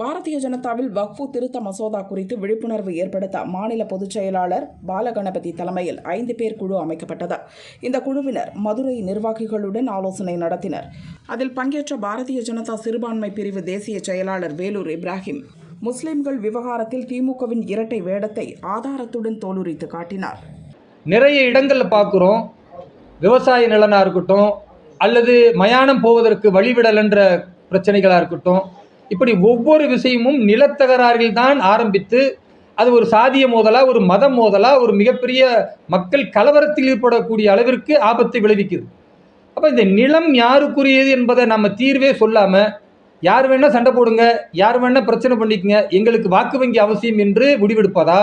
பாரதிய ஜனதாவில் வக்ஃபு திருத்த மசோதா குறித்து விழிப்புணர்வு ஏற்படுத்த மாநில பொதுச் செயலாளர் பாலகணபதி தலைமையில் ஐந்து பேர் குழு அமைக்கப்பட்டது. இந்த குழுவினர் மதுரை நிர்வாகிகளுடன் ஆலோசனை நடத்தினர். அதில் பங்கேற்ற பாரதிய ஜனதா சிறுபான்மை பிரிவு தேசிய செயலாளர் வேலூர் இப்ராஹிம் முஸ்லிம்கள் விவகாரத்தில் திமுகவின் இரட்டை வேடத்தை ஆதாரத்துடன் தோலுரித்து காட்டினார். நிறைய இடங்களில் பார்க்குறோம் விவசாய நிலனாக இருக்கட்டும் அல்லது மயானம் போவதற்கு வழிவிடல் என்ற பிரச்சனைகளாக இருக்கட்டும் இப்படி ஒவ்வொரு விஷயமும் நிலத்தகராறில் தான் ஆரம்பித்து அது ஒரு சாதிய மோதலா ஒரு மதம் மோதலா ஒரு மிகப்பெரிய மக்கள் கலவரத்தில் ஈடுபடக்கூடிய அளவிற்கு ஆபத்தை விளைவிக்குது அப்போ இந்த நிலம் யாருக்குரியது என்பதை நம்ம தீர்வே சொல்லாமல் யார் வேணால் சண்டை போடுங்க யார் வேணால் பிரச்சனை பண்ணிக்கங்க எங்களுக்கு வாக்கு வங்கி அவசியம் என்று முடிவெடுப்பதா?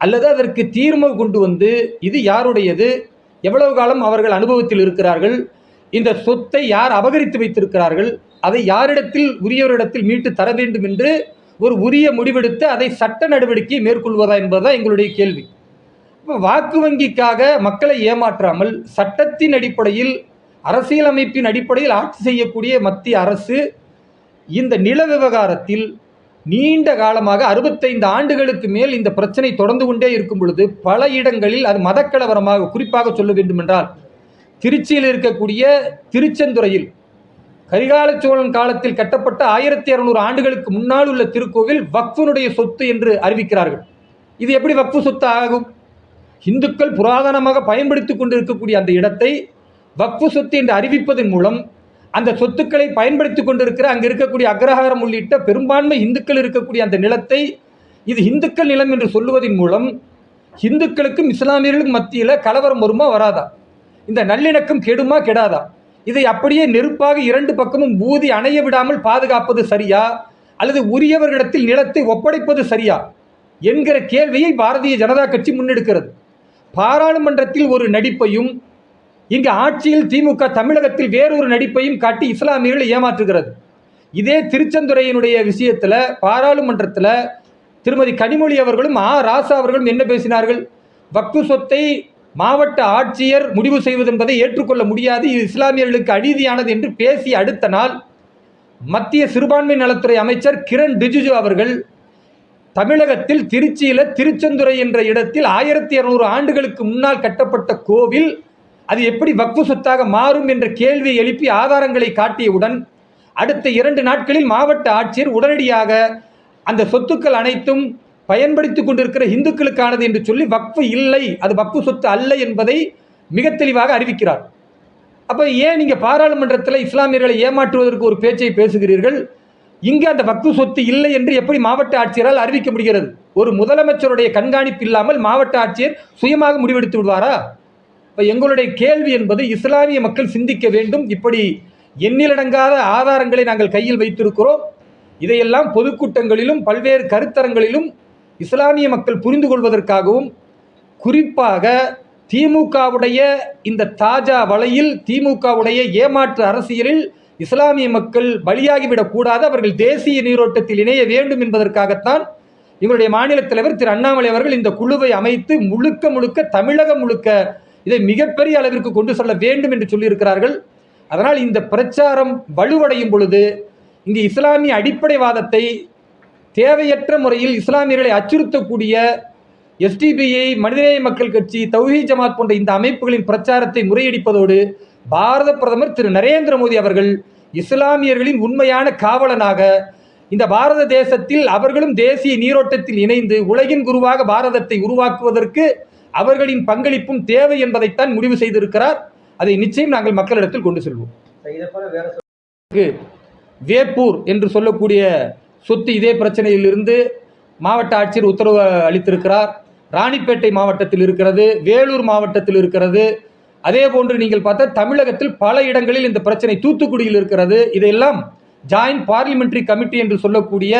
அல்லது அதற்கு தீர்வு கொண்டு வந்து இது யாருடையது? எவ்வளவு காலம் அவர்கள் அனுபவத்தில் இருக்கிறார்கள்? இந்த சொத்தை யார் அபகரித்து வைத்திருக்கிறார்கள்? அதை யாரிடத்தில் உரியவரிடத்தில் மீட்டு தர வேண்டும் என்று ஒரு உரிய முடிவெடுத்து அதை சட்ட நடவடிக்கை மேற்கொள்வதா என்பதுதான் எங்களுடைய கேள்வி. இப்போ வாக்கு வங்கிக்காக மக்களை ஏமாற்றாமல் சட்டத்தின் அடிப்படையில் அரசியலமைப்பின் அடிப்படையில் ஆட்சி செய்யக்கூடிய மத்திய அரசு இந்த நில விவகாரத்தில் நீண்ட காலமாக அறுபத்தைந்து ஆண்டுகளுக்கு மேல் இந்த பிரச்சனை தொடர்ந்து கொண்டே இருக்கும் பொழுது பல இடங்களில் அது மதக்கலவரமாக குறிப்பாக சொல்ல வேண்டுமென்றால் திருச்சியில் இருக்கக்கூடிய திருச்செந்துறையில் கரிகால சோழன் காலத்தில் கட்டப்பட்ட ஆயிரத்தி இரநூறு ஆண்டுகளுக்கு முன்னால் உள்ள திருக்கோவில் வக்ஃபுனுடைய சொத்து என்று அறிவிக்கிறார்கள். இது எப்படி வக்ஃபு சொத்து ஆகும்? இந்துக்கள் புராதனமாக பயன்படுத்தி கொண்டிருக்கக்கூடிய அந்த இடத்தை வக்ஃபு சொத்து என்று அறிவிப்பதன் மூலம் அந்த சொத்துக்களை பயன்படுத்தி கொண்டிருக்கிற அங்கே இருக்கக்கூடிய அக்ரஹாரம் உள்ளிட்ட பெரும்பான்மை இந்துக்கள் இருக்கக்கூடிய அந்த நிலத்தை இது இந்துக்கள் நிலம் என்று சொல்லுவதன் மூலம் இந்துக்களுக்கும் இஸ்லாமியர்களுக்கும் மத்தியில் கலவரம் வருமா வராதா? இந்த நல்லிணக்கம் கெடுமா கெடாதா? இதை அப்படியே நெருப்பாக இரண்டு பக்கமும் ஊதி அணைய விடாமல் பாதுகாப்பது சரியா? அல்லது உரியவர்களிடத்தில் நிலத்தை ஒப்படைப்பது சரியா? என்கிற கேள்வியை பாரதிய ஜனதா கட்சி முன்னெடுக்கிறது. பாராளுமன்றத்தில் ஒரு நடிப்பையும் இங்கு ஆட்சியில் திமுக தமிழகத்தில் வேறொரு நடிப்பையும் காட்டி இஸ்லாமியர்களை ஏமாற்றுகிறது. இதே திருச்செந்துறையினுடைய விஷயத்தில் பாராளுமன்றத்தில் திருமதி கனிமொழி அவர்களும் ஆ. ராசா அவர்களும் என்ன பேசினார்கள்? வக்ஃபு சொத்தை மாவட்ட ஆட்சியர் முடிவு செய்வது என்பதை ஏற்றுக்கொள்ள முடியாது. இது இஸ்லாமியர்களுக்கு அநீதியானது என்று பேசிய அடுத்த நாள் மத்திய சிறுபான்மை நலத்துறை அமைச்சர் கிரண் ரிஜிஜு அவர்கள் தமிழகத்தில் திருச்சியில் திருச்செந்துறை என்ற இடத்தில் ஆயிரத்தி இரநூறு ஆண்டுகளுக்கு முன்னால் கட்டப்பட்ட கோவில் அது எப்படி வக்ஃபு சொத்தாக மாறும் என்ற கேள்வியை எழுப்பி ஆதாரங்களை காட்டியவுடன் அடுத்த இரண்டு நாட்களில் மாவட்ட ஆட்சியர் உடனடியாக அந்த சொத்துக்கள் அனைத்தும் பயன்படுத்தி கொண்டிருக்கிற இந்துக்களுக்கானது என்று சொல்லி வக்ஃபு இல்லை அது வக்ஃபு சொத்து அல்ல என்பதை மிக தெளிவாக அறிவிக்கிறார். அப்போ ஏன் நீங்கள் பாராளுமன்றத்தில் இஸ்லாமியர்களை ஏமாற்றுவதற்கு ஒரு பேச்சை பேசுகிறீர்கள்? இங்கே அந்த வக்ஃபு சொத்து இல்லை என்று எப்படி மாவட்ட ஆட்சியரால் அறிவிக்க முடிகிறது? ஒரு முதலமைச்சருடைய கண்காணிப்பு இல்லாமல் மாவட்ட ஆட்சியர் சுயமாக முடிவெடுத்து விடுவாரா? இப்போ எங்களுடைய கேள்வி என்பது இஸ்லாமிய மக்கள் சிந்திக்க வேண்டும். இப்படி எண்ணிலடங்காத ஆதாரங்களை நாங்கள் கையில் வைத்திருக்கிறோம். இதையெல்லாம் பொதுக்கூட்டங்களிலும் பல்வேறு கருத்தரங்களிலும் இஸ்லாமிய மக்கள் புரிந்து கொள்வதற்காகவும் குறிப்பாக திமுகவுடைய இந்த தாஜா வலையில் திமுகவுடைய ஏமாற்று அரசியலில் இஸ்லாமிய மக்கள் பலியாகிவிடக்கூடாது அவர்கள் தேசிய நீரோட்டத்தில் இணைய வேண்டும் என்பதற்காகத்தான் இவருடைய மாநில தலைவர் திரு அண்ணாமலை அவர்கள் இந்த குழுவை அமைத்து முழுக்க முழுக்க தமிழகம் முழுக்க இதை மிகப்பெரிய அளவிற்கு கொண்டு செல்ல வேண்டும் என்று சொல்லியிருக்கிறார்கள். அதனால் இந்த பிரச்சாரம் வலுவடையும் பொழுது இங்கு இஸ்லாமிய அடிப்படைவாதத்தை தேவையற்ற முறையில் இஸ்லாமியர்களை அச்சுறுத்தக்கூடிய எஸ்டிபிஐ மனிதநேய மக்கள் கட்சி தௌஹி ஜமாத் போன்ற இந்த அமைப்புகளின் பிரச்சாரத்தை முறையடிப்பதோடு பாரத பிரதமர் திரு நரேந்திர மோடி அவர்கள் இஸ்லாமியர்களின் உண்மையான காவலனாக இந்த பாரத தேசத்தில் அவர்களும் தேசிய நீரோட்டத்தில் இணைந்து உலகின் குருவாக பாரதத்தை உருவாக்குவதற்கு அவர்களின் பங்களிப்பும் தேவை என்பதைத்தான் முடிவு செய்திருக்கிறார். அதை நிச்சயம் நாங்கள் மக்களிடத்தில் கொண்டு செல்வோம். வேப்பூர் என்று சொல்லக்கூடிய சொத்து இதே பிரச்சனையிலிருந்து மாவட்ட ஆட்சியர் உத்தரவு அளித்திருக்கிறார். ராணிப்பேட்டை மாவட்டத்தில் இருக்கிறது வேலூர் மாவட்டத்தில் இருக்கிறது. அதே போன்று நீங்கள் பார்த்தா தமிழகத்தில் பல இடங்களில் இந்த பிரச்சனை தூத்துக்குடியில் இருக்கிறது. இதையெல்லாம் ஜாயின்ட் பார்லிமெண்ட்ரி கமிட்டி என்று சொல்லக்கூடிய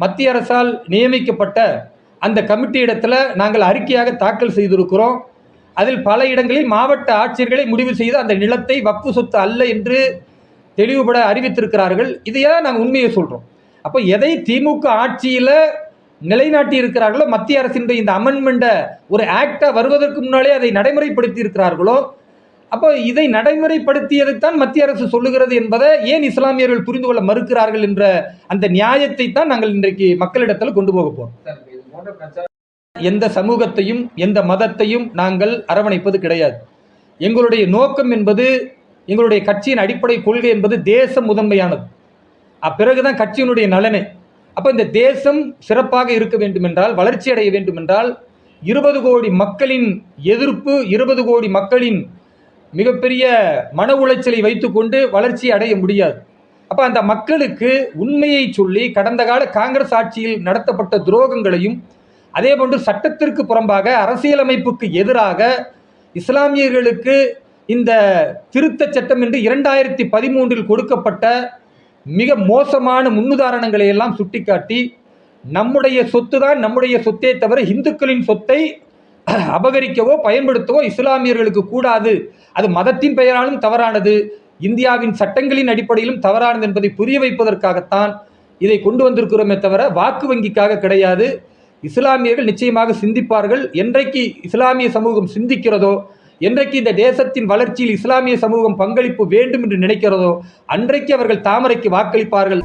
மத்திய அரசால் நியமிக்கப்பட்ட அந்த கமிட்டி இடத்துல நாங்கள் அறிக்கையாக தாக்கல் செய்திருக்கிறோம். அதில் பல இடங்களில் மாவட்ட ஆட்சியர்களை முடிவு செய்து அந்த நிலத்தை வப்பு சொத்து அல்ல என்று தெளிவுபட அறிவித்திருக்கிறார்கள். இதையெல்லாம் நாங்கள் உண்மையை சொல்கிறோம் அப்போ எதை திமுக ஆட்சியில் நிலைநாட்டி இருக்கிறார்களோ மத்திய அரசினுடைய இந்த அமெண்ட்மெண்ட்டை ஒரு ஆக்டாக வருவதற்கு முன்னாலே அதை நடைமுறைப்படுத்தி இருக்கிறார்களோ அப்போ இதை நடைமுறைப்படுத்தியதைத்தான் மத்திய அரசு சொல்லுகிறது என்பதை ஏன் இஸ்லாமியர்கள் புரிந்து கொள்ள மறுக்கிறார்கள் என்ற அந்த நியாயத்தை தான் நாங்கள் இன்றைக்கு மக்களிடத்தில் கொண்டு போக போகிறோம் எந்த சமூகத்தையும் எந்த மதத்தையும் நாங்கள் அரவணைப்பது கிடையாது. எங்களுடைய நோக்கம் என்பது எங்களுடைய கட்சியின் அடிப்படை கொள்கை என்பது தேசம் முதன்மையானது. பிறகுதான் கட்சியினுடைய நலனே. அப்போ இந்த தேசம் சிறப்பாக இருக்க வேண்டுமென்றால் வளர்ச்சி அடைய வேண்டுமென்றால் இருபது கோடி மக்களின் எதிர்ப்பு இருபது கோடி மக்களின் மிகப்பெரிய மன உளைச்சலை வைத்துக்கொண்டு வளர்ச்சி அடைய முடியாது. அப்போ அந்த மக்களுக்கு உண்மையை சொல்லி கடந்த கால காங்கிரஸ் ஆட்சியில் நடத்தப்பட்ட துரோகங்களையும் அதே போன்று சட்டத்திற்கு புறம்பாக அரசியலமைப்புக்கு எதிராக இஸ்லாமியர்களுக்கு இந்த திருத்தச் சட்டம் என்று இரண்டாயிரத்தி பதிமூன்றில் கொடுக்கப்பட்ட மிக மோசமான முன்னுதாரணங்களை எல்லாம் சுட்டிக்காட்டி நம்முடைய சொத்து தான் நம்முடைய சொத்தே தவிர இந்துக்களின் சொத்தை அபகரிக்கவோ பயன்படுத்தவோ இஸ்லாமியர்களுக்கு கூடாது. அது மதத்தின் பெயராலும் தவறானது. இந்தியாவின் சட்டங்களின் அடிப்படையிலும் தவறானது என்பதை புரிய வைப்பதற்காகத்தான் இதை கொண்டு வந்திருக்கிறோமே தவிர வாக்கு வங்கிக்காக கிடையாது. இஸ்லாமியர்கள் நிச்சயமாக சிந்திப்பார்கள். என்றைக்கு இஸ்லாமிய சமூகம் சிந்திக்கிறதோ என்றைக்கு இந்த தேசத்தின் வளர்ச்சியில் இஸ்லாமிய சமூகம் பங்களிப்பு வேண்டும் என்று நினைக்கிறதோ அன்றைக்கு அவர்கள் தாமரைக்கு வாக்களிப்பார்கள்.